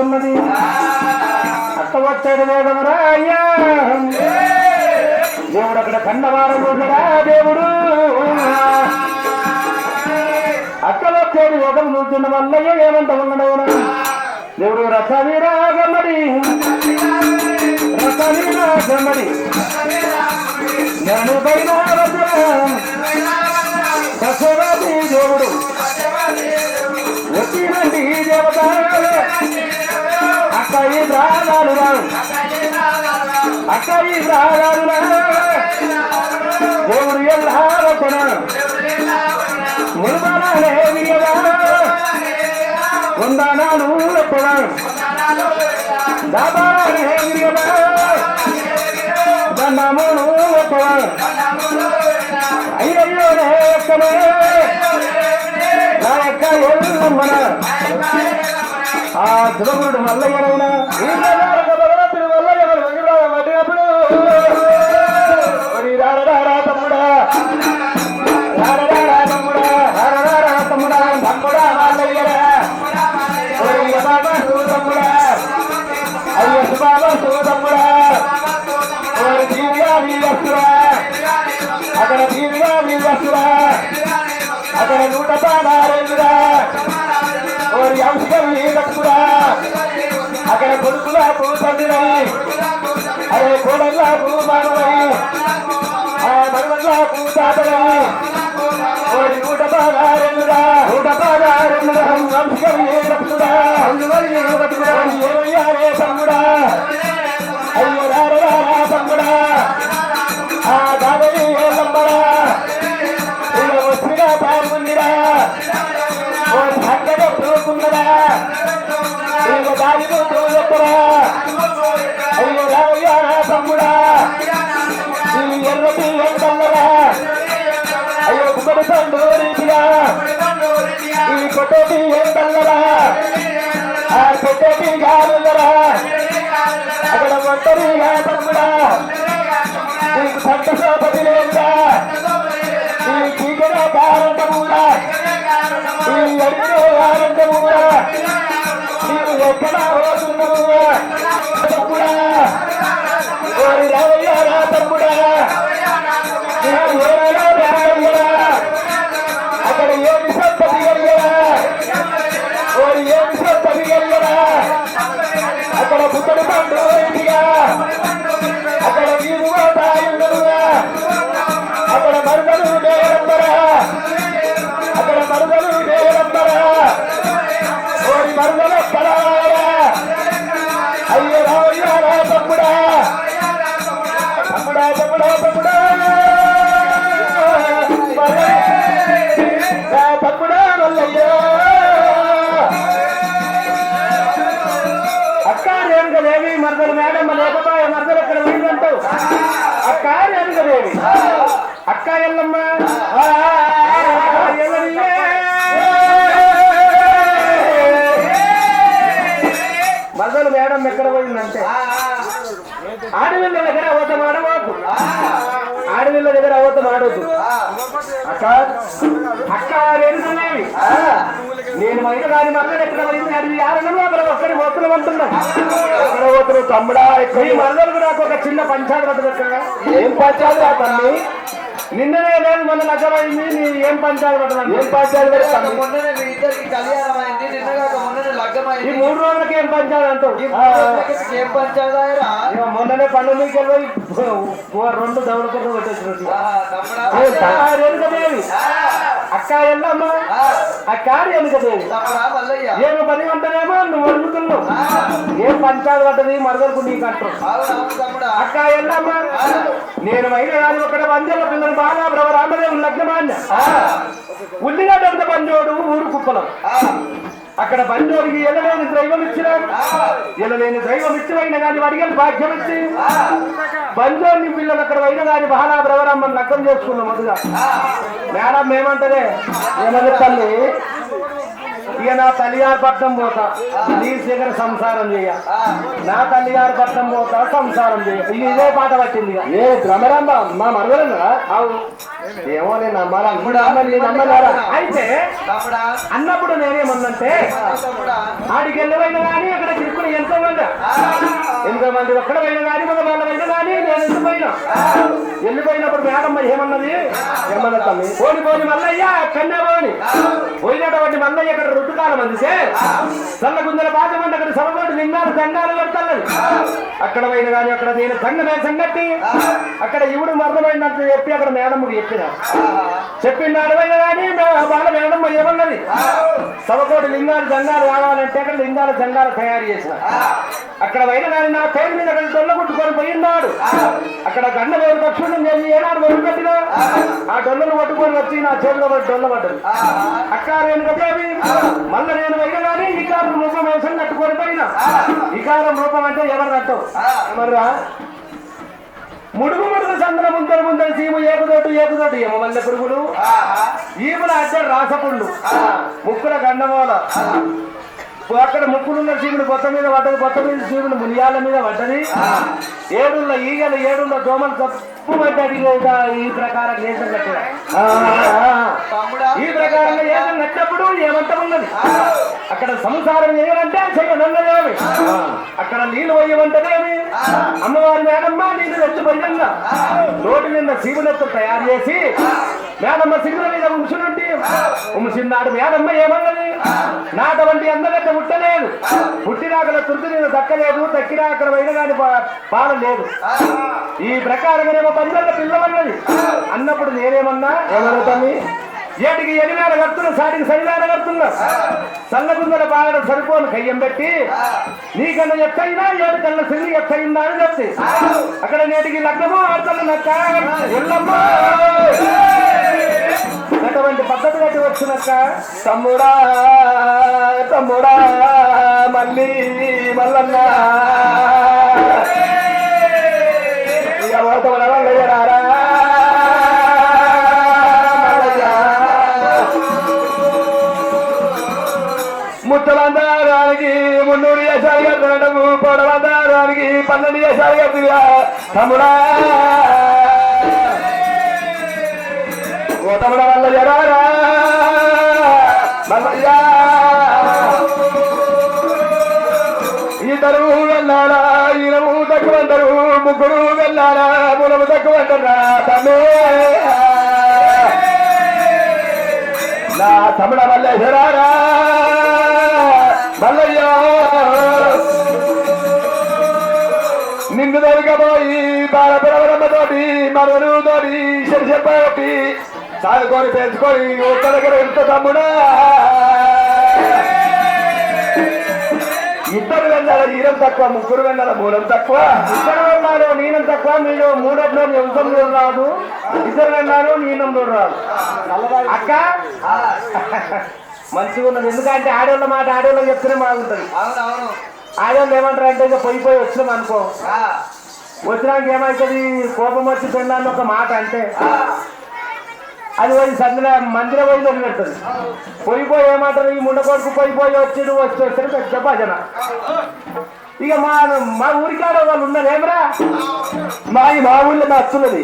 వస్తున్నది అక్క వచ్చాడు వేగమరా అయ్యా దేవుడు అక్కడ కన్నవారం చూడరా దేవుడు. అక్క వచ్చేది వేగం చూస్తున్న వల్లయ్య ఏమంట ఉన్నాడు దేవుడు రసవీరా రాగమడి రసవీరా రాగమడి నేను పైన దేవుడు వచ్చినండి దేవత. అక్క రాగాలు రావు. రాగాలు దేవుడు ఎలా వచ్చిన మురుమలే విరియదా ఉందానాలు ఎప్పుడా. దాబాలే విరియదా దండమును ఎప్పుడా. అయ్యయ్యో రే ఎక్కడే. నా యొక్క ఎల్లమ్మన ఆ ధ్రువుడు మల్లయ్యనైనా భగవంతుడు ఒరి దీవిగా వీరస్తురా అక్కడ అక్కడ నూట పాడారేందురా ఓరి అవసరం వీరక్కురా అక్కడ కొడుకుల పూతండిరని అదే కోడల్లా భూమానవై ఆ మరువల్లా పూతాతని ఓరి నూట పాడారేందురా నూట పాడారేందురా అంశం వీరక్కురా ఏమయ్యా ఆ అక్కడ ఒంటరిగా తమ్ముడా నీకు సంతోషపతి లేదా ఈ చీకట కారణముగా ఈ అడిగిన ఆనందముగా నీవు ఎక్కడ పోతున్నావుగా ఉందంటావు అక్క రేణుకదేవి అక్క ఎల్లమ్మ. మరదలు మేడం ఎక్కడ పోయిందంటే? ఆడవిల్ల దగ్గర అవతం ఆడవాకు ఆడవిల్ల దగ్గర అవతం అక్క అక్క రేణుకదేవి నేను మైన దాని మరదలు ఎక్కడ పోయింది? అది ఆరణము అక్కడ ఒక్కడి పోతున్నాం అంటున్నాం ఎక్కడ పోతున్నావు తమ్ముడా ఈ మరదలకు నాకు ఒక చిన్న పంచాయతీ పట్టదు ఏం పంచాయతీ తల్లి నిన్ననే లేదు మొన్న లగ్గమైంది నీ ఏం పంచాయతీ పట్టదు ఏం పంచాయతీ మొన్ననే మీ ఇద్దరికి కళ్యాణం అయింది నిన్నగాక మొన్ననే ఈ లగ్గమైంది మూడు రోజులకి ఏం పంచాయతీ అంటావు? ఈ ఏం పంచాయతీరా ఇక మొన్ననే పన్ను మీకు వెళ్ళి రెండు దౌడ కింద కొట్టేసినట్టు. తమ్ముడా. అక్క ఎల్లమ్మ అక్క మల్లయ్య. ఏమి పని అంటేనేమో నువ్వు అడుగుతున్నావు ఏం పంచాయతీ పడ్డది? మరదలకు నీకు అంటారు. అక్క ఎల్లమ్మ నేను మైన కానీ ఒకటి వందేళ్ళ పిల్లలు బాగా బ్రవ రామదేవు లగ్నమాన్య ఉల్లిగడ్డ పంజోడు ఊరు కుప్పలం. అక్కడ పంజోడికి ఎల్లలేని దైవం ఇచ్చినాడు ఎల్లలేని దైవం ఇచ్చిపోయిన కానీ అడిగిన భాగ్యం ఇచ్చి పంజోడిని పిల్లలు అక్కడ అయిన కానీ బాగా బ్రవరమ్మని లగ్గం చేసుకున్నాం మొదలుగా మేడం ఏమంటదే? ఏమని తల్లి? ఇక నా తల్లిగారి పట్టం పోతా. నీ దగ్గర సంసారం చేయ. నా తల్లిగారి పట్టం పోతా సంసారం చేయ. ఇదే పాట పట్టింది. ఏ భ్రమరాంబ మా మరదలంగా అవును ఏమో నేను నమ్మాలా? నమ్మలారా అయితే అన్నప్పుడు నేనేమన్నంటే ఆడికి వెళ్ళవైనా కానీ అక్కడ తిరుక్కుని ఎంతో మంది ఎంతో మంది ఒక్కడ పోయినా కానీ మన వాళ్ళ పోయినా? కానీ నేను వెళ్ళిపోయినా వెళ్ళిపోయినప్పుడు మేడమ్మ ఏమన్నది? ఏమన్నది తమ్మి? పోని పోని మల్లయ్య కన్యా పోని. పోయినటువంటి మల్లయ్య అక్కడ రుతుకాలం అందితే చల్ల గుందల బాధమంటే అక్కడ సభలోటి నిన్నాలు దండాలు పెడతాను అక్కడ పోయినా కానీ అక్కడ నేను సంగమే సంగతి. అక్కడ ఇవుడు మరణమైనట్టు చెప్పి అక్కడ మేడమ్మకి చెప్పిన. చెప్పినాడు పోయినా కానీ వాళ్ళ మేడమ్మ ఏమన్నది? సభకోటి లింగాలు దండాలు కావాలంటే అక్కడ లింగాల దండాలు తయారు చేసిన. అక్కడ పోయిన కానీ నా పేరు మీద అక్కడ డొల్ల కొట్టుకొని పోయినాడు అక్కడ గండ వేరు పక్షులు నేను ఏనాడు వదిలిపెట్టినా ఆ. డొల్లను పట్టుకొని వచ్చి నా చేతిలో పడి డొల్ల పడ్డది అక్క నేను కప్పేవి మళ్ళీ నేను కానీ ఇకారం రూపం వేసం కట్టుకొని పోయినా. ఇకారం రూపం అంటే ఎవరు కట్టవు ఎవర్రా ముడుగు ముడుగు సంద్ర ముందర ముందర సీము ఏకుదోటు ఏకుదోటు ఏమో మల్లె పురుగులు? ఈముల అంటే రాసపుండు. ముక్కుల గండమోల. అక్కడ ముక్కులున్న చీముడు కొత్త మీద పడ్డది కొత్త మీద చీముడు మునియాల మీద పడ్డది. ఏడున్న ఈగలు ఏడున్న దోమలు ఈ ప్రకారం ఈ ప్రకారంగా ఏదం కట్టినప్పుడు ఏమంట ఉన్నది అక్కడ సంసారం చేయాలంటే చెయ్యనన్నదేమి అక్కడ నీళ్ళు పోయమంటేనేమి అమ్మవారి మేడమ్మ నీళ్ళు తెచ్చి పోయిందా రోడ్డు మీద శివులెత్తు తయారు చేసి మేడమ్మ సిగ్గుల మీద ఉంచినాడు మేడమ్మ ఏమన్నది? నాటువంటి అందగట్ట పుట్టలేదు. పుట్టినాకల తుర్తి మీద దక్కలేదు దక్కినా అక్కడ పోయిన కానీ పాల లేదు ఈ ప్రకారంగానేమో పంచల పిల్లవన్నది అన్నప్పుడు నేనేమన్నా? ఏమన్నా ఏటికి ఎనిమిది కడుతున్నా సాటికి సరివేల కడుతున్నా? సన్నగుందల బాగా సరిపోను కయ్యం పెట్టి. నీకన్నా ఎత్తైనా ఏడు కళ్ళ సిల్లి ఎత్తైందా అని చెప్తే అక్కడ నేటికి లగ్నము ఆడతాను నక్క ఎల్లమ్మ! అటువంటి పద్ధతి కట్టి వచ్చినక్క? తమ్ముడా తమ్ముడా మళ్ళీ మల్లన్న. ముత్తలందారానికి మున్నూరు చేశారు కట్టడము పొడవందారానికి పన్నెండు చేశారు కట్టుగా తమ్ముడా. ఓ తమ్ముడ వల్ల జరారా మల్లయ్యా ఇద్దరు వెళ్ళారా ఈయనము తక్కువ అంటారు ముగ్గురు వెళ్ళారా మూలము తక్కువ అంటారా తమ్మే. నా తమ్ముడ వల్ల జరారా మల్లయ్య! నిన్ను దొరకబోయి బాలపురవరమ్మతోటి మరొకటి చెప్పి సాదుకొని పెంచుకొని ఒక్క దగ్గర ఎంత తమ్ముడా! ఇద్దరు వెళ్ళాల ఈరం తక్కువ ముగ్గురు వెళ్ళాల మూలం తక్కువ. ఇద్దరు వెళ్ళారు నీనం తక్కువ మీరు మూడట్లో నిమిషం రాదు? ఇద్దరు వెళ్ళారు నీనంలో రాదు. అక్క? మంచిగా ఉన్నది. ఎందుకంటే ఆడవాళ్ళ మాట ఆడవాళ్ళకి చెప్తేనే బాగుంటుంది. అవునవును. ఆడవాళ్ళు ఏమంటారు అంటే ఇక పోయి పోయి వచ్చినాం అనుకో. వచ్చినాక ఏమవుతుంది కోపం వచ్చి తిన్నాను ఒక మాట అంటే. అది పోయి సందులో మందిరం పోయి వదిలిపెడుతుంది పోయి పోయి ఏమంటారు? ఈ ముండ కొడుకు పోయి పోయి వచ్చి వచ్చి వచ్చి పెద్ద భజన ఇక మా మా ఊరికాడ వాళ్ళు ఉన్నారు ఏమరా మా ఈ మా ఊళ్ళో నచ్చున్నది